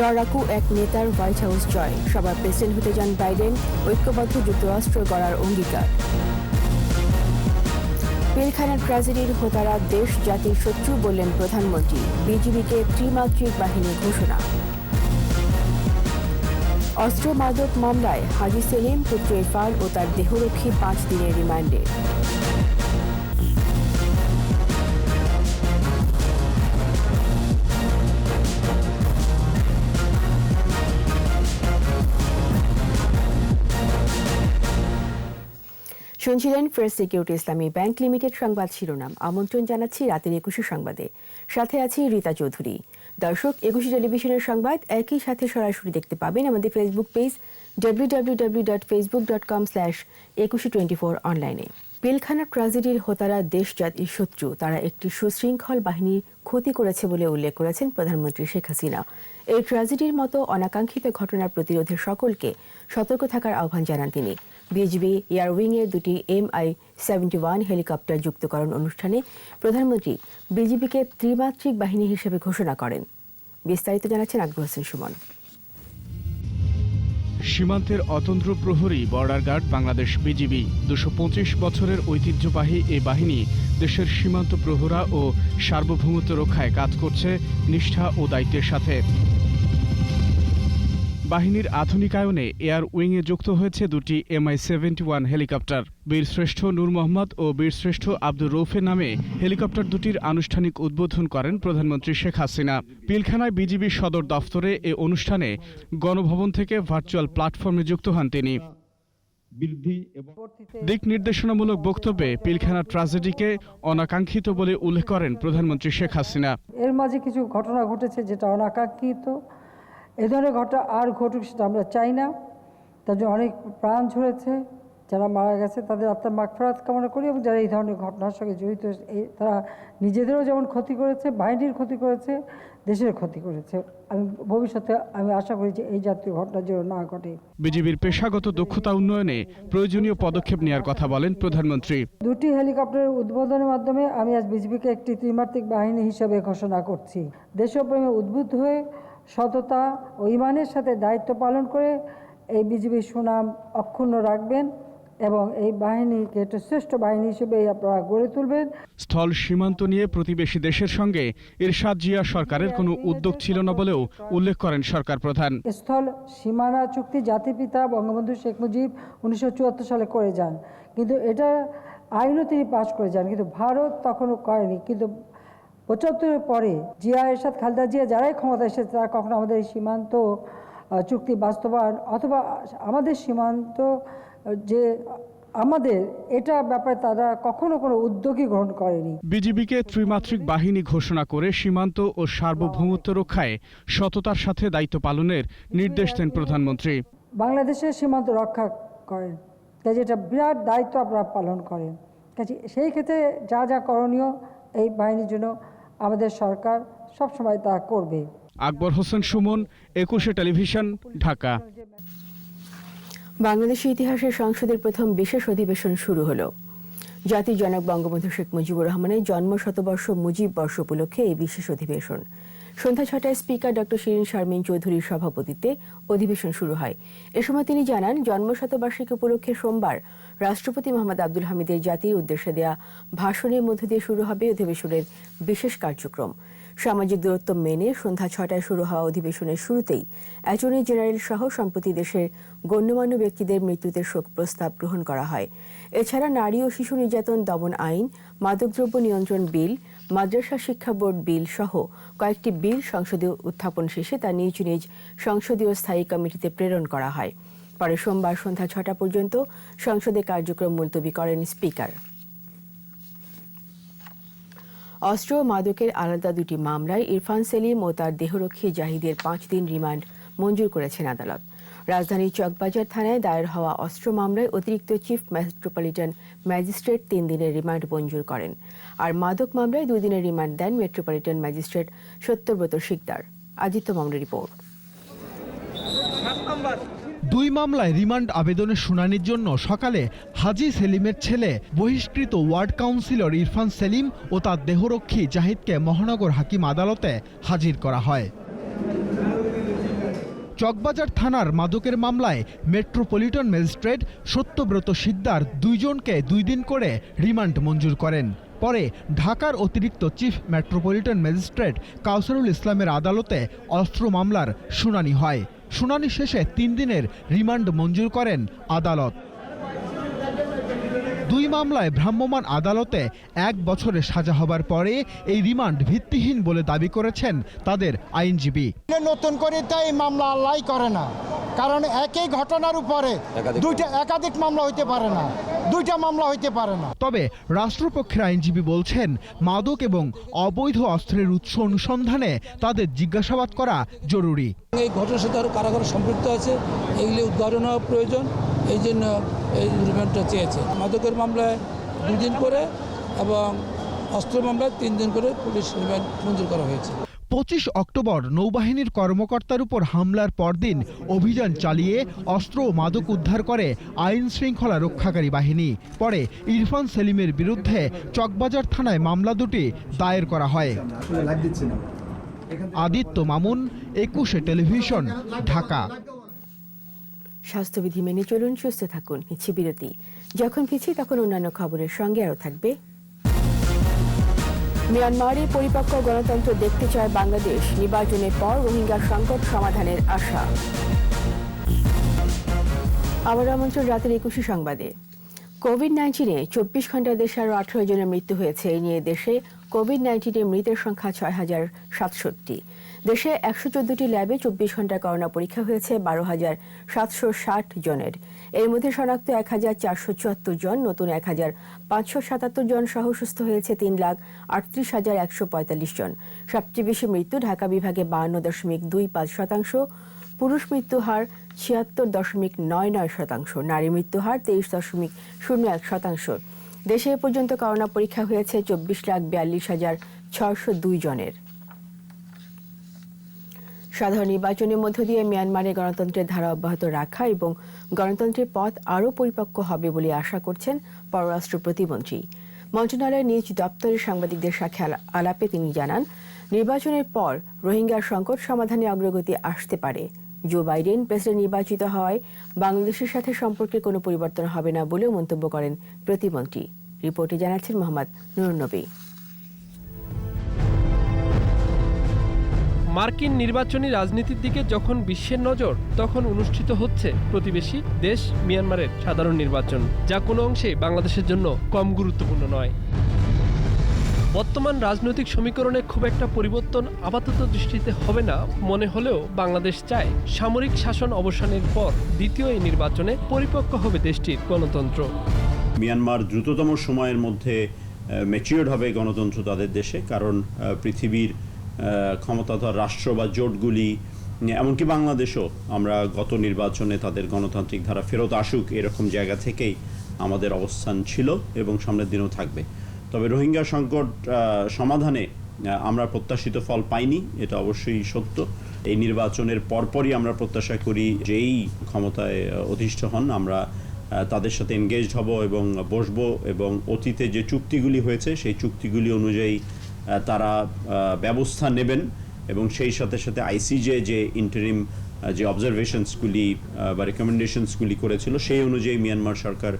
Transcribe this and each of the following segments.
লড়াকু এক নেতার হোয়াইট হাউস জয়। সবার প্রেসিডেন্ট হতে যান বাইডেন। ঐক্যবদ্ধ যুক্তরাষ্ট্র গড়ার অঙ্গীকার। পিলখানার ট্র্যাজেডির হোতারা দেশ জাতির শত্রু বললেন প্রধানমন্ত্রী। বিজিবিকে ত্রিমাত্রিক বাহিনী ঘোষণা। অস্ত্র মাদক মামলায় হাজি সেলিম পুত্র ইরফান ও তার দেহরক্ষী পাঁচ দিনের রিমান্ডে। শুনছিলেন First Security Islami Bank Limited সংবাদ শিরোনাম। আমন্ত্রণ জানাচ্ছি রাতের একুশে সংবাদে। সাথে আছি রীতা চৌধুরী। দর্শক, একুশে টেলিভিশনের সংবাদ একই সাথে সরাসরি দেখতে পাবেন আমাদের Facebook page W W W dot Facebook dot com slash Ekushey twenty four অনলাইনে পিলখানা ট্র্যাজেডির হোতারা দেশ জাতির শত্রু। তারা একটি সুশৃঙ্খল বাহিনীর ক্ষতি করেছে বলে উল্লেখ করেছেন প্রধানমন্ত্রী শেখ হাসিনা। এই ট্র্যাজেডির মতো অনাকাঙ্ক্ষিত ঘটনার প্রতিরোধে সকলকে সতর্ক থাকার আহ্বান জানান তিনি। বিজিবি এয়ার উইংয়ের দুটি M I seventy one helicopter যুক্তকরণ অনুষ্ঠানে প্রধানমন্ত্রী বিজিবিকে ত্রিমাত্রিক বাহিনী হিসেবে ঘোষণা করেন। বিস্তারিত জানাচ্ছেন আকবর হোসেন সুমন। সীমান্তের অতন্ত্র প্রহরী বর্ডার গার্ড বাংলাদেশ বিজিবি। দুশো বছরের ঐতিহ্যবাহী এ বাহিনী দেশের সীমান্ত প্রহরা ও সার্বভৌমত্ব রক্ষায় কাজ করছে নিষ্ঠা ও দায়িত্বের সাথে। বাহিনীর আধুনিকায়নে এয়ার উইংয়ে যুক্ত হয়েছে দুটি এমআই সেভেন্টি ওয়ান হেলিকপ্টার। বীরশ্রেষ্ঠ নূর মোহাম্মদ ও বীরশ্রেষ্ঠ আব্দুর রৌফে নামে হেলিকপ্টার দুটির আনুষ্ঠানিক উদ্বোধন করেন প্রধানমন্ত্রী শেখ হাসিনা। পিলখানায় বিজিবি সদর দফতরে এ অনুষ্ঠানে গণভবন থেকে ভার্চুয়াল প্ল্যাটফর্মে যুক্ত হন তিনি। বৃদ্ধি এবং দিক নির্দেশনামূলক বক্তব্যে পিলখানা ট্র্যাজেডিকে অনাকাঙ্ক্ষিত বলে উল্লেখ করেন প্রধানমন্ত্রী শেখ হাসিনা। এর মাঝে কিছু ঘটনা ঘটেছে যেটা অনাকাঙ্ক্ষিত। এ ধরনের ঘটনা আর ঘটুক সেটা আমরা চাই না। তার জন্য অনেক প্রাণ ঝরেছে যারা মারা গেছে তাদের আত্মার মাগফরাত কামনা করি এবং যারা এই ধরনের ঘটনার সঙ্গে জড়িত তারা নিজেদেরও যেমন ক্ষতি করেছে বাহিনীর ক্ষতি করেছে দেশের ক্ষতি করেছে। আমি ভবিষ্যতে আমি আশা করি যে এই জাতীয় ঘটনা যেন না ঘটে। বিজেপির পেশাগত দক্ষতা উন্নয়নে প্রয়োজনীয় পদক্ষেপ নেওয়ার কথা বলেন প্রধানমন্ত্রী। দুটি হেলিকপ্টারের উদ্বোধনের মাধ্যমে আমি আজ বিজিবিকে একটি ত্রিমাত্রিক বাহিনী হিসেবে ঘোষণা করছি। দেশপ্রেমে উদ্বুদ্ধ হয়ে সততা ও ইমানের সাথে দায়িত্ব পালন করে এই বিজিবির সুনাম অক্ষুণ্ণ রাখবেন এবং এই বাহিনীকে একটা শ্রেষ্ঠ বাহিনী হিসেবে আপনারা গড়ে তুলবেন। স্থল সীমান্ত নিয়ে প্রতিবেশী দেশের সঙ্গে এরশাদ জিয়া সরকারের কোনো উদ্যোগ ছিল না বলেও উল্লেখ করেন সরকার প্রধান। স্থল সীমানা চুক্তি জাতিপিতা বঙ্গবন্ধু শেখ মুজিব উনিশশো চুয়াত্তর সালে করে যান। কিন্তু এটা আইনও তিনি পাশ করে যান কিন্তু ভারত তখনও করেনি। কিন্তু পঁচাত্তরের পরে জিয়া এরশাদ খালদা জিয়া যারাই ক্ষমতা এসেছে তারা কখনো আমাদের সীমান্ত চুক্তি বাস্তবায়ন অথবা আমাদের সীমান্ত যে আমাদের এটা ব্যাপারে তারা কখনো কোনো উদ্যোগই গ্রহণ করেনি। বিজিবিকে ত্রিমাত্রিক বাহিনী ঘোষণা করে সীমান্ত ও সার্বভৌমত্ব রক্ষায় সততার সাথে দায়িত্ব পালনের নির্দেশ দেন প্রধানমন্ত্রী। বাংলাদেশের সীমান্ত রক্ষা করেন কাজে এটা বিরাট দায়িত্ব আপনারা পালন করেন। কাজে সেই ক্ষেত্রে যা যা করণীয় এই বাহিনীর জন্য আমাদের সরকার সবসময় তা করবে। আকবর হোসেন সুমন একুশে টেলিভিশন ঢাকা। বাংলাদেশের ইতিহাসে সংসদের প্রথম বিশেষ অধিবেশন শুরু হলো। জাতির জনক বঙ্গবন্ধু শেখ মুজিবুর রহমানের জন্ম শতবর্ষ মুজিব বর্ষ উপলক্ষে এই বিশেষ অধিবেশন। সন্ধ্যা ছটায় স্পিকার ডক্টর শিরিন শারমিন চৌধুরীর সভাপতিত্বে অধিবেশন শুরু হয়। এ সময় তিনি জানান জন্ম শতবার্ষিকী উপলক্ষে সোমবার রাষ্ট্রপতি মোহাম্মদ আব্দুল হামিদের জাতির উদ্দেশ্যে দেয়া ভাষণের মধ্য দিয়ে শুরু হবে অধিবেশনের বিশেষ কার্যক্রম। সামাজিক দূরত্ব মেনে সন্ধ্যা ছটায় শুরু হওয়া অধিবেশনের শুরুতেই অ্যাটর্নি জেনারেল সহ সম্প্রতি দেশের গণ্যমান্য ব্যক্তিদের মৃত্যুতে শোক প্রস্তাব গ্রহণ করা হয়। এছাড়া নারী ও শিশু নির্যাতন দমন আইন, মাদকদ্রব্য নিয়ন্ত্রণ বিল, মাদ্রাসা শিক্ষা বোর্ড বিল সহ কয়েকটি বিল সংসদীয় উত্থাপন শেষে তা নিজ নিজ সংসদীয় স্থায়ী কমিটিতে প্রেরণ করা হয়। পরে সোমবার সন্ধ্যা ছটা পর্যন্ত সংসদে কার্যক্রম মুলতবি করেন স্পিকার। অস্ত্র ও মাদকের আলাদা দুটি মামলায় ইরফান সেলিম ও তার দেহরক্ষী জাহিদের পাঁচ দিন রিমান্ড মঞ্জুর করেছেন আদালত। রাজধানীর চকবাজার থানায় দায়ের হওয়া অস্ত্র মামলায় অতিরিক্ত চিফ মেট্রোপলিটন ম্যাজিস্ট্রেট তিন দিনের রিমান্ড মঞ্জুর করেন আর মাদক মামলায় দুই দিনের রিমান্ড দেন মেট্রোপলিটন ম্যাজিস্ট্রেট সত্যব্রত শিকদার। আদিত্য মামলা রিপোর্ট। দুই মামলায় রিমান্ড আবেদনের শুনানির জন্য সকালে হাজি সেলিমের ছেলে, বহিষ্কৃত ওয়ার্ড কাউন্সিলর ইরফান সেলিম ও তার দেহরক্ষী জাহিদকে মহানগর হাকিম আদালতে হাজির করা হয়। চকবাজার থানার মাদকের মামলায় মেট্রোপলিটন ম্যাজিস্ট্রেট সত্যব্রত সিকদার দুইজনকে দুই দিন করে রিমান্ড মঞ্জুর করেন। পরে ঢাকার অতিরিক্ত চিফ মেট্রোপলিটন ম্যাজিস্ট্রেট কাউসারুল ইসলামের আদালতে অস্ত্র মামলার শুনানি হয়। শুনানি শেষে তিন দিনের রিমান্ড মঞ্জুর করেন আদালত। দুই মামলায় ভ্রাম্যমাণ আদালতে এক বছরে সাজা হবার পরে এই রিমান্ড ভিত্তিহীন বলে দাবি করেছেন তাদের আইনজীবী। নতুন করে তাই মামলা আল্লাহ করে না। কারণ একই ঘটনার উপরে দুইটা একাধিক মামলা হইতে পারে না। দুইটা মামলা হইতে পারে না। তবে রাষ্ট্রপক্ষের আইনজীবী বলছেন মাদক এবং অবৈধ অস্ত্রের উৎস অনুসন্ধানে তাদের জিজ্ঞাসাবাদ করা জরুরি। এই ঘটনার সাথে আরও কারা কারা সম্পৃক্ত আছে। এগুলি উদ্ঘাটন হওয়া প্রয়োজন। এই জন্য এই রিমান্ডটা চেয়েছে। মাদকের মামলায় দুই দিন করে এবং অস্ত্র মামলায় তিন দিন করে পুলিশ রিমান্ড মঞ্জুর করা হয়েছে। পঁচিশ অক্টোবর নৌবাহিনীর কর্মকর্তার উপর হামলার পরদিন অভিযান চালিয়ে অস্ত্র ও মাদক উদ্ধার করে আইন শৃঙ্খলা রক্ষাকারী বাহিনী। পরে ইরফান সেলিমের বিরুদ্ধে চকবাজার থানায় মামলা দুটি দায়ের করা হয়। আদিত্য মামুন, একুশে টেলিভিশন, ঢাকা। স্বাস্থ্যবিধি মেনে চলুন, সুস্থ থাকুন, নিচ্ছি বিরতি। যখন ফিরছি, তখন অন্যান্য খবরের সঙ্গে আরও থাকবে মিয়ানমারে পরিপক্ক গণতন্ত্র দেখতে চায় বাংলাদেশ। নির্বাচনের পর রোহিঙ্গা সংকট সমাধানের আশা। আবার আমন্ত্রণ রাতের একুশে সংবাদে। কোভিড নাইন্টিনে চব্বিশ ঘন্টায় দেশে আরও আঠারো জনের মৃত্যু হয়েছে। এ নিয়ে দেশে কোভিড নাইন্টিনে মৃতের সংখ্যা ছয় হাজার সাতষট্টি। দেশে একশো চোদ্দটি ল্যাবে চব্বিশ ঘণ্টা করোনা পরীক্ষা হয়েছে, বারো হাজার সাতশো ষাট জনের। এর মধ্যে শনাক্ত এক হাজার চারশো চুয়াত্তর জন, নতুন এক হাজার পাঁচশো সাতাত্তর জন সহ সুস্থ হয়েছে তিন লাখ আটত্রিশ হাজার একশো পঁয়তাল্লিশ জন। সবচেয়ে বেশি মৃত্যু ঢাকা বিভাগে বাহান্ন দশমিক দুই পাঁচ শতাংশ, পুরুষ মৃত্যু হার ছিয়াত্তর দশমিক নয় নয় শতাংশ, নারী মৃত্যু হার তেইশ দশমিক শূন্য এক শতাংশ। দেশে এ পর্যন্ত করোনা পরীক্ষা হয়েছে চব্বিশ লাখ বিয়াল্লিশ হাজার ছশো দুই জনের। সাধারণ নির্বাচনের মধ্য দিয়ে মিয়ানমারে গণতন্ত্রের ধারা অব্যাহত রাখা এবং গণতন্ত্রের পথ আরও পরিপক্ক হবে বলে আশা করছেন পররাষ্ট্র প্রতিমন্ত্রী। মন্ত্রণালয়ের নিজ দপ্তরের সাংবাদিকদের সাথে আলাপে তিনি জানান, নির্বাচনের পর রোহিঙ্গার সংকট সমাধানে অগ্রগতি আসতে পারে। জো বাইডেন প্রেসিডেন্ট নির্বাচিত হওয়ায় বাংলাদেশের সাথে সম্পর্কে কোনো পরিবর্তন হবে না বলেও মন্তব্য করেন প্রতিমন্ত্রী। রিপোর্টে জানাচ্ছেন মোহাম্মদ নুরনবী মার্কিন নির্বাচনী রাজনীতির দিকে যখন বিশ্বের নজর, তখন অনুষ্ঠিত হচ্ছে প্রতিবেশী দেশ মিয়ানমারের সাধারণ নির্বাচন, যা কোনো অংশে বাংলাদেশের জন্য কম গুরুত্বপূর্ণ নয়। বর্তমান রাজনৈতিক সমীকরণে খুব একটা পরিবর্তন আপাতত দৃষ্টিতে হবে না, মনে হলেও বাংলাদেশ চায় সামরিক শাসন অবসানের পর দ্বিতীয় এই নির্বাচনে পরিপক্ক হবে দেশটির গণতন্ত্র। মিয়ানমার দ্রুততম সময়ের মধ্যে ম্যাচিওর্ড হবে গণতন্ত্র তাদের দেশে, কারণ পৃথিবীর ক্ষমতাধর রাষ্ট্র বা জোটগুলি, এমনকি বাংলাদেশও আমরা গত নির্বাচনে তাদের গণতান্ত্রিক ধারা ফেরত আসুক এরকম জায়গা থেকেই আমাদের অবস্থান ছিল এবং সামনের দিনেও থাকবে। তবে রোহিঙ্গা সংকট সমাধানে আমরা প্রত্যাশিত ফল পাইনি, এটা অবশ্যই সত্য। এই নির্বাচনের পরপরই আমরা প্রত্যাশা করি যেই ক্ষমতায় অধিষ্ঠ হন, আমরা তাদের সাথে এনগেজড হব এবং বসবো এবং অতীতে যে চুক্তিগুলি হয়েছে, সেই চুক্তিগুলি অনুযায়ী তারা ব্যবস্থা নেবেন এবং সেই সাথে সাথে আইসিজে যে ইন্টারিম যে অবজারভেশনসগুলি বা রেকমেন্ডেশনসগুলি করেছিল, সেই অনুযায়ী মিয়ানমার সরকার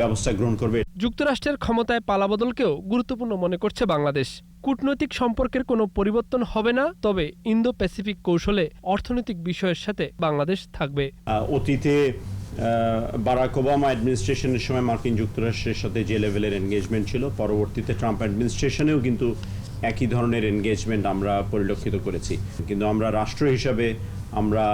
ব্যবস্থা গ্রহণ করবে। যুক্তরাষ্ট্রের ক্ষমতায় পালাবদলকেও গুরুত্বপূর্ণ মনে করছে বাংলাদেশ। কূটনৈতিক সম্পর্কের কোনো পরিবর্তন হবে না, তবে ইন্দো প্যাসিফিক কৌশলে অর্থনৈতিক বিষয়ের সাথে বাংলাদেশ থাকবে। অতীতে বারাক ওবামা অ্যাডমিনিস্ট্রেশনের সময় মার্কিন যুক্তরাষ্ট্রের সাথে যে লেভেলের এনগেজমেন্ট ছিল, পরবর্তীতে ট্রাম্প অ্যাডমিনিস্ট্রেশনেও কিন্তু একই ধরনের এনগেজমেন্ট আমরা পরিলক্ষিত করেছি। কিন্তু আমরা রাষ্ট্র হিসাবে আমরা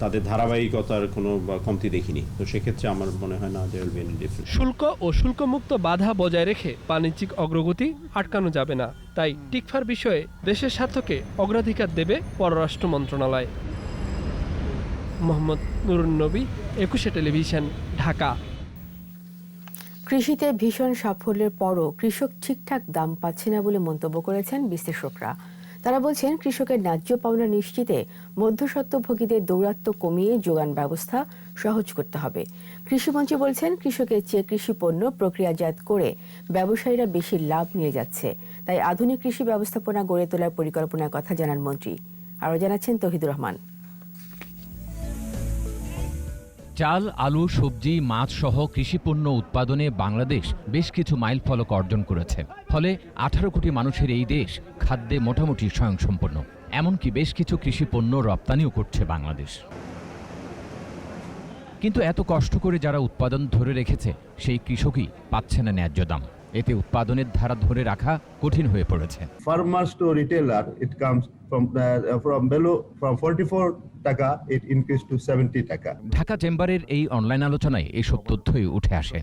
তাদের ধারাবাহিকতার কোনো কমতি দেখিনি। তো সেক্ষেত্রে আমার মনে হয় না যে উইল বি এনি ডিফারেন্স শুল্ক ও শুল্কমুক্ত বাধা বজায় রেখে বাণিজ্যিক অগ্রগতি আটকানো যাবে না। তাই টিকফার বিষয়ে দেশের স্বার্থকে অগ্রাধিকার দেবে পররাষ্ট্র মন্ত্রণালয়। মোহাম্মদ নুরুন্নবী একুশে টেলিভিশন ঢাকা। কৃষিতে ভীষণ সাফল্যের পরও কৃষক ঠিকঠাক দাম পাচ্ছে না বলে মন্তব্য করেছেন বিশ্লেষকরা। তারা বলছেন কৃষকের ন্যায্য পাওনা নিশ্চিতে মধ্যস্বত্বভোগীদের দৌরাত্ম্য কমিয়ে যোগান ব্যবস্থা সহজ করতে হবে। কৃষিমন্ত্রী বলছেন কৃষকের চেয়ে কৃষি পণ্য প্রক্রিয়াজাত করে ব্যবসায়ীরা বেশি লাভ নিয়ে যাচ্ছে। তাই আধুনিক কৃষি ব্যবস্থাপনা গড়ে তোলার পরিকল্পনার কথা জানান মন্ত্রী। আরও জানাচ্ছেন তহিদুর রহমান। চাল, আলু, সবজি, মাছ সহ কৃষিপণ্য উৎপাদনে বাংলাদেশ বেশ কিছু মাইল ফলক অর্জন করেছে। ফলে আঠারো কোটি মানুষের এই দেশ খাদ্যে মোটামুটি স্বয়ংসম্পন্ন। এমনকি বেশ কিছু কৃষিপণ্য রপ্তানিও করছে বাংলাদেশ। কিন্তু এত কষ্ট করে যারা উৎপাদন ধরে রেখেছে, সেই কৃষকই পাচ্ছে না ন্যায্য দাম। এতে উৎপাদনের ধারা ধরে রাখা কঠিন হয়ে পড়েছে। Farmers to retailer, it comes from uh, from below from 44 taka, it increased to 70 taka. Dhaka চেম্বারের এই অনলাইন আলোচনায় এসব তথ্যই উঠে আসে।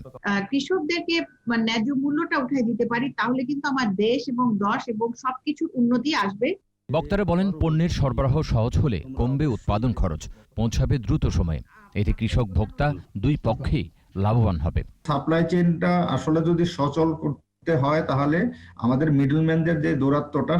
কৃষকদেরকে মানে ন্যায্য মূল্যটা উঠাই দিতে পারি তাহলে কিন্তু আমার দেশ এবং দশ এবং সবকিছুর উন্নতি আসবে। বক্তারা বলেন পণ্যের সরবরাহ সহজ হলে কমবে উৎপাদন খরচ পৌঁছাবে দ্রুত সময়ে। এতে কৃষক ভোক্তা দুই পক্ষেই লাভবান হবে। সাপ্লাই চেইনটা আসলে যদি সচল করতে হয় তাহলে আমাদের মিডলম্যানদের যে দৌরাত্মটা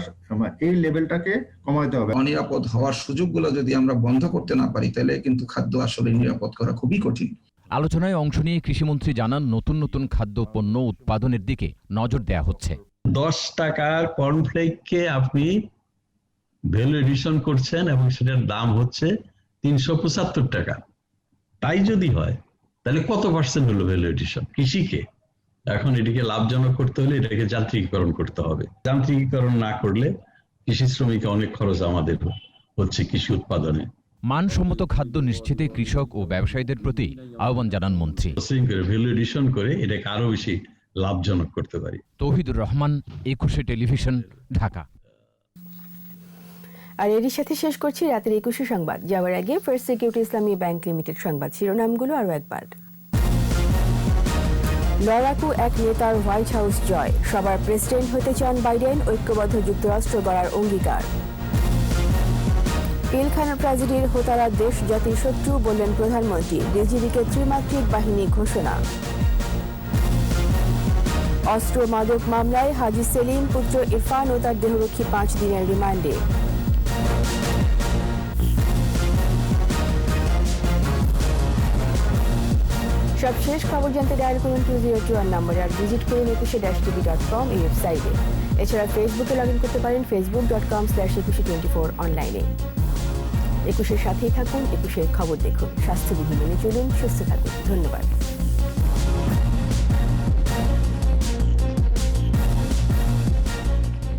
এই লেভেলটাকে কমাইতে হবে। অনিরাপদ হওয়ার সুযোগগুলো যদি আমরা বন্ধ করতে না পারি তাহলে কিন্তু খাদ্য আসলে নিরাপদ করা খুবই কঠিন। আলোচনায় অংশ নিয়ে কৃষিমন্ত্রী জানান নতুন নতুন খাদ্য পণ্য উৎপাদনের দিকে নজর দেয়া হচ্ছে। দশ টাকার কর্নফ্লেককে আপনি ভ্যালু এডিশন করছেন এবং সেটার দাম হচ্ছে তিনশো পঁচাত্তর টাকা। তাই যদি হয় তাহলে কত পার্সেন্ট হলো ভ্যালু এডিশন কৃষিকে? এখন এটিকে লাভজনক করতে হলে এটাকে যান্ত্রিকীকরণ করতে হবে। যান্ত্রিকীকরণ না করলে কৃষি শ্রমিকে অনেক খরচ আমাদের হচ্ছে কৃষি উৎপাদনে। মানসম্মত খাদ্য নিশ্চিতে কৃষক ও ব্যবসায়ীদের প্রতি আহ্বান জানান মন্ত্রী। ভ্যালু এডিশন করে এটাকে আরও বেশি লাভজনক করতে পারি। তৌহিদুর রহমান একুশে টেলিভিশন ঢাকা। আর এরই সাথে শেষ করছি রাতের একুশে সংবাদ। যাওয়ার আগে First Security Islami Bank Limited সংবাদ শিরোনামগুলো আরও একবার। লড়াকু এক নেতার হোয়াইট হাউস জয়। সবার প্রেসিডেন্ট হতে চান বাইডেন, ঐক্যবদ্ধ যুক্তরাষ্ট্র গড়ার অঙ্গীকার। পিলখানা ট্র্যাজেডির হোতারা দেশ জাতির শত্রু বললেন প্রধানমন্ত্রী। বিজিবিকে ত্রিমাত্রিক বাহিনী ঘোষণা। অস্ত্র মাদক মামলায় হাজি সেলিম, পুত্র ইরফান ও তার দেহরক্ষী পাঁচ দিনের রিমান্ডে। শেষ খবর জানতে ডায়াল করুন টু জিরো টু ওয়ান নাম্বারে আর ভিজিট করুন একুশে ড্যাশ টিভি ডট কম এই ওয়েবসাইটে এছাড়া ফেসবুকে লগ ইন করতে পারেন Facebook dot com slash Ekushey twenty four অনলাইনে একুশের সাথেই থাকুন, একুশের খবর দেখুন। স্বাস্থ্যবিধি মেনে চলুন, সুস্থ থাকুন। ধন্যবাদ।